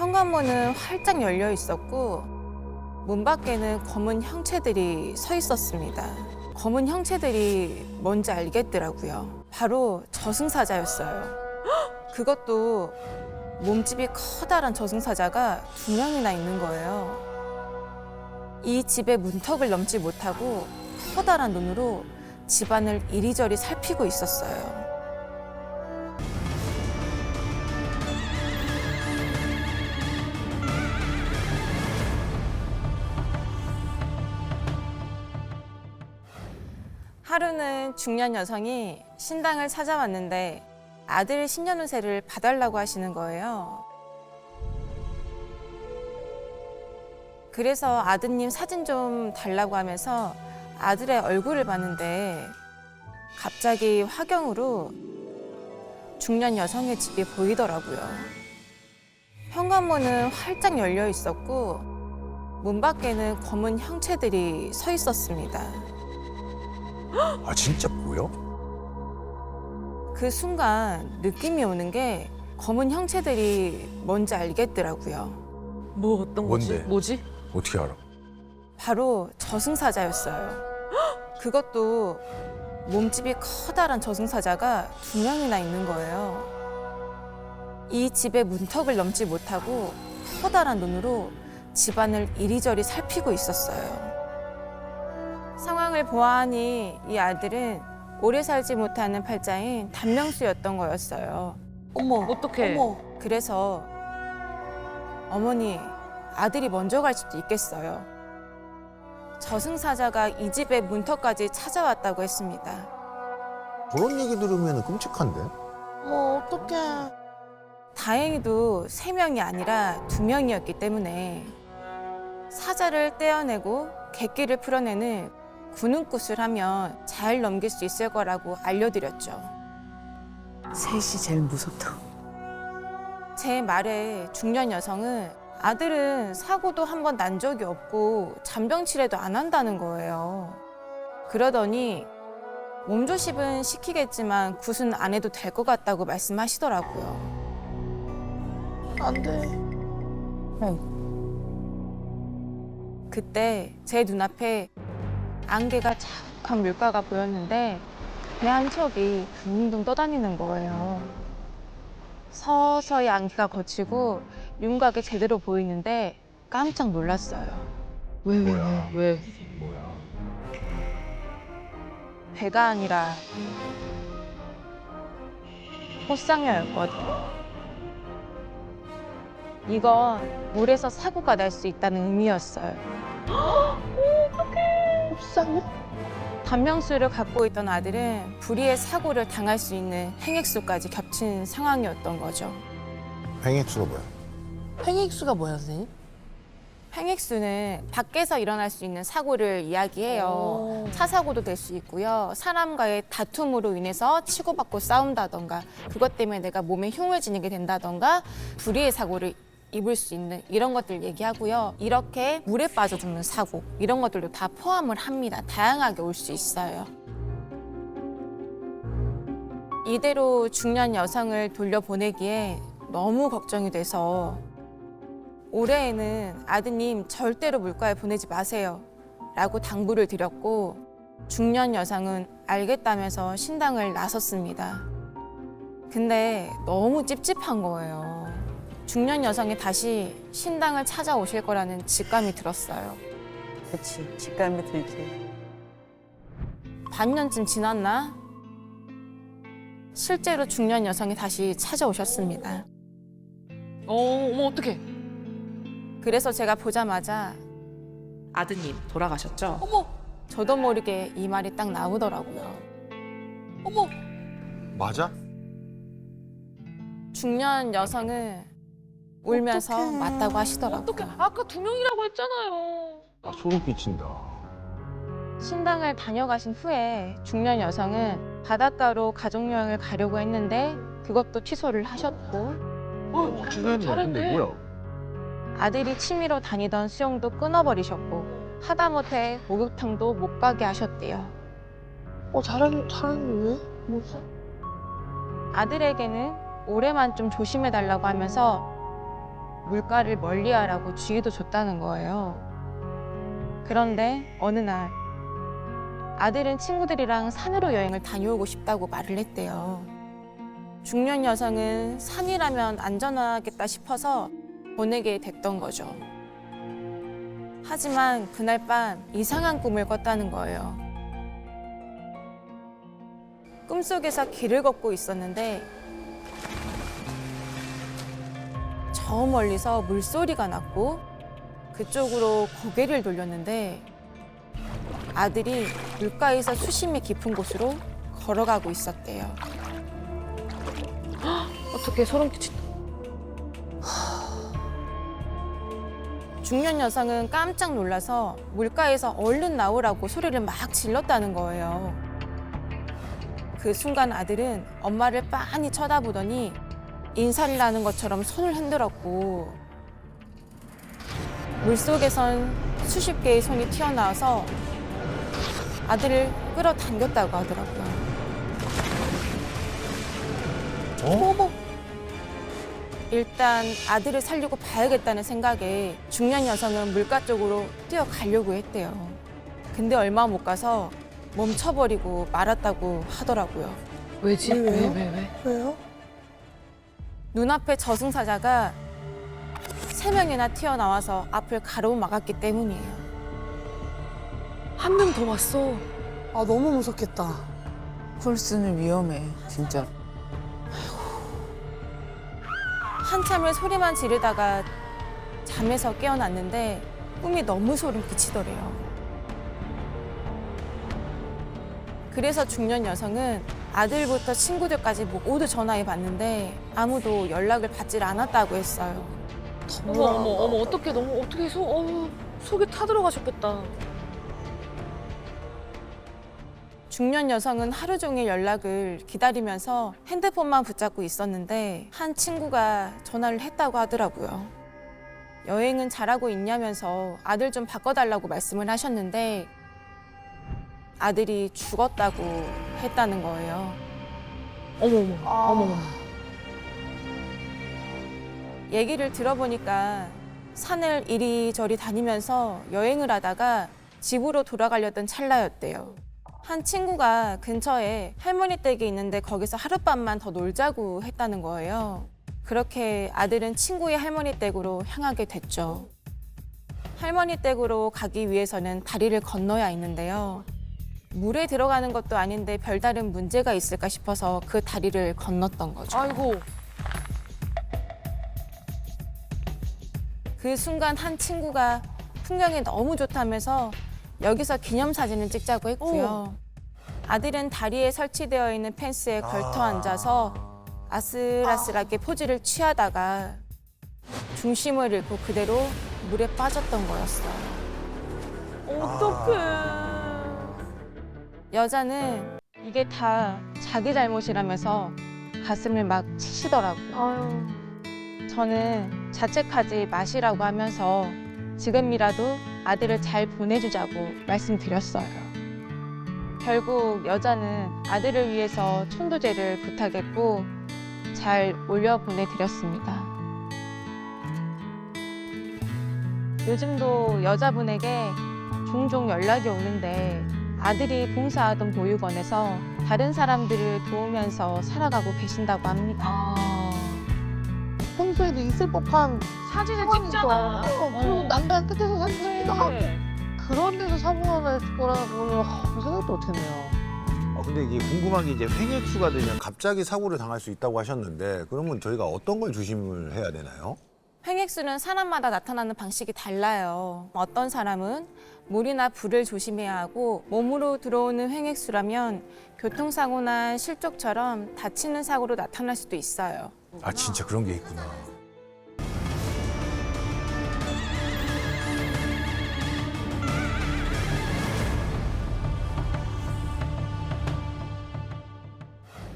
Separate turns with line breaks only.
현관문은 활짝 열려 있었고 문 밖에는 검은 형체들이 서 있었습니다. 검은 형체들이 뭔지 알겠더라고요. 바로 저승사자였어요. 그것도 몸집이 커다란 저승사자가 두 명이나 있는 거예요. 이 집의 문턱을 넘지 못하고 커다란 눈으로 집안을 이리저리 살피고 있었어요. 하루는 중년 여성이 신당을 찾아왔는데 아들 신년운세를 봐달라고 하시는 거예요. 그래서 아드님 사진 좀 달라고 하면서 아들의 얼굴을 봤는데 갑자기 화경으로 중년 여성의 집이 보이더라고요. 현관문은 활짝 열려 있었고 문 밖에는 검은 형체들이 서 있었습니다.
아 진짜 보여?
그 순간 느낌이 오는 게 검은 형체들이 뭔지 알겠더라고요.
뭐 어떤 거지?
뭔데?
뭐지?
어떻게 알아?
바로 저승사자였어요. 그것도 몸집이 커다란 저승사자가 두 명이나 있는 거예요. 이 집의 문턱을 넘지 못하고 커다란 눈으로 집안을 이리저리 살피고 있었어요. 상황을 보아하니 이 아들은 오래 살지 못하는 팔자인 단명수였던 거였어요.
어머.
어떡해?
어머.
그래서 어머니 아들이 먼저 갈 수도 있겠어요. 저승사자가 이 집의 문턱까지 찾아왔다고 했습니다.
그런 얘기 들으면 끔찍한데?
어머 어떡해.
다행히도 세 명이 아니라 두 명이었기 때문에 사자를 떼어내고 객기를 풀어내는 구능굿을 하면 잘 넘길 수 있을 거라고 알려드렸죠.
셋이 제일 무섭다.
제 말에 중년 여성은 아들은 사고도 한 번 난 적이 없고 잔병치레도 안 한다는 거예요. 그러더니 몸조심은 시키겠지만 굿은 안 해도 될 것 같다고 말씀하시더라고요.
안 돼.
그때 제 눈앞에 안개가 자욱한 물가가 보였는데 배한 척이 둥둥 떠다니는 거예요. 서서히 안개가 걷히고 윤곽이 제대로 보이는데 깜짝 놀랐어요.
왜, 왜,
뭐야?
왜, 왜?
뭐야?
배가 아니라 꽃상여였거든요. 이건 물에서 사고가 날 수 있다는 의미였어요.
흡상해?
단명수를 갖고 있던 아들은 불의의 사고를 당할 수 있는 행액수까지 겹친 상황이었던 거죠.
팽액수가 뭐야?
팽익수가 뭐야 선생님?
행액수는 밖에서 일어날 수 있는 사고를 이야기해요.
오.
차 사고도 될 수 있고요. 사람과의 다툼으로 인해서 치고받고 싸운다던가, 그것 때문에 내가 몸에 흉을 지니게 된다던가, 불의의 사고를 입을 수 있는 이런 것들 얘기하고요. 이렇게 물에 빠져 죽는 사고, 이런 것들도 다 포함을 합니다. 다양하게 올 수 있어요. 이대로 중년 여성을 돌려보내기에 너무 걱정이 돼서 올해에는 아드님 절대로 물가에 보내지 마세요. 라고 당부를 드렸고 중년 여성은 알겠다면서 신당을 나섰습니다. 근데 너무 찝찝한 거예요. 중년 여성이 다시 신당을 찾아오실 거라는 직감이 들었어요.
그렇지. 직감이 들지.
반년쯤 지났나? 실제로 중년 여성이 다시 찾아오셨습니다.
어, 어머, 어떡해.
그래서 제가 보자마자
아드님 돌아가셨죠?
어머
저도 모르게 이 말이 딱 나오더라고요.
어머.
맞아?
중년 여성은 울면서
어떡해.
맞다고 하시더라고요.
어떡해. 아까 두 명이라고 했잖아요.
아 소름 끼친다.
신당을 다녀가신 후에 중년 여성은 바닷가로 가족 여행을 가려고 했는데 그것도 취소를 하셨고
어, 잘했네.
아들이 취미로 다니던 수영도 끊어버리셨고 하다못해 목욕탕도 못 가게 하셨대요.
어 잘하는 잘하는 왜? 뭐지?
아들에게는 올해만 좀 조심해달라고 하면서 물가를 멀리하라고 주의도 줬다는 거예요. 그런데 어느 날 아들은 친구들이랑 산으로 여행을 다녀오고 싶다고 말을 했대요. 중년 여성은 산이라면 안전하겠다 싶어서 보내게 됐던 거죠. 하지만 그날 밤 이상한 꿈을 꿨다는 거예요. 꿈속에서 길을 걷고 있었는데 저 멀리서 물소리가 났고 그쪽으로 고개를 돌렸는데 아들이 물가에서 수심이 깊은 곳으로 걸어가고 있었대요.
어떻게 소름 끼친다.
중년 여성은 깜짝 놀라서 물가에서 얼른 나오라고 소리를 막 질렀다는 거예요. 그 순간 아들은 엄마를 빤히 쳐다보더니 인사를 하는 것처럼 손을 흔들었고 물속에선 수십 개의 손이 튀어나와서 아들을 끌어당겼다고 하더라고요.
어?
일단 아들을 살리고 봐야겠다는 생각에 중년 여성은 물가 쪽으로 뛰어가려고 했대요. 근데 얼마 못 가서 멈춰버리고 말았다고 하더라고요.
왜지? 왜?
왜,
왜?
왜요?
눈앞에 저승사자가 세 명이나 튀어나와서 앞을 가로막았기 때문이에요.
한 명 더 왔어.
아 너무 무섭겠다.
폴스는 위험해, 진짜.
한참을 소리만 지르다가 잠에서 깨어났는데 꿈이 너무 소름 끼치더래요. 그래서 중년 여성은 아들부터 친구들까지 모두 전화해 봤는데 아무도 연락을 받질 않았다고 했어요.
어머, 어머, 어머, 어떻게 너무, 어떻게 속, 어 속이 타들어가셨겠다.
중년 여성은 하루 종일 연락을 기다리면서 핸드폰만 붙잡고 있었는데 한 친구가 전화를 했다고 하더라고요. 여행은 잘하고 있냐면서 아들 좀 바꿔달라고 말씀을 하셨는데 아들이 죽었다고 했다는 거예요.
어머, 어머,
아.
어머, 어머.
얘기를 들어보니까 산을 이리저리 다니면서 여행을 하다가 집으로 돌아가려던 찰나였대요. 한 친구가 근처에 할머니 댁이 있는데 거기서 하룻밤만 더 놀자고 했다는 거예요. 그렇게 아들은 친구의 할머니 댁으로 향하게 됐죠. 할머니 댁으로 가기 위해서는 다리를 건너야 했는데요. 물에 들어가는 것도 아닌데 별다른 문제가 있을까 싶어서 그 다리를 건넜던 거죠.
아이고.
그 순간 한 친구가 풍경이 너무 좋다면서 여기서 기념사진을 찍자고 했고요. 아들은 다리에 설치되어 있는 펜스에 걸터 앉아서 아슬아슬하게 포즈를 취하다가 중심을 잃고 그대로 물에 빠졌던 거였어요.
어떡해.
여자는 이게 다 자기 잘못이라면서 가슴을 막 치시더라고요.
아유.
저는 자책하지 마시라고 하면서 지금이라도 아들을 잘 보내주자고 말씀드렸어요. 결국 여자는 아들을 위해서 천도제를 부탁했고 잘 올려 보내드렸습니다. 요즘도 여자분에게 종종 연락이 오는데 아들이 봉사하던 보육원에서 다른 사람들을 도우면서 살아가고 계신다고 합니다.
아.
평소에도 있을 법한
사진을. 찍잖아.
어, 그리고 난간 끝에서 사진 찍기도 하고
그래.
그런 데서 사고가 날 거라고는 하, 생각도 못했네요.
아, 근데 이게 궁금한 게 이제 횡액수가 되면 갑자기 사고를 당할 수 있다고 하셨는데 그러면 저희가 어떤 걸 조심을 해야 되나요?
횡액수는 사람마다 나타나는 방식이 달라요. 어떤 사람은 물이나 불을 조심해야 하고 몸으로 들어오는 횡액수라면 교통사고나 실족처럼 다치는 사고로 나타날 수도 있어요.
아 진짜 그런 게 있구나.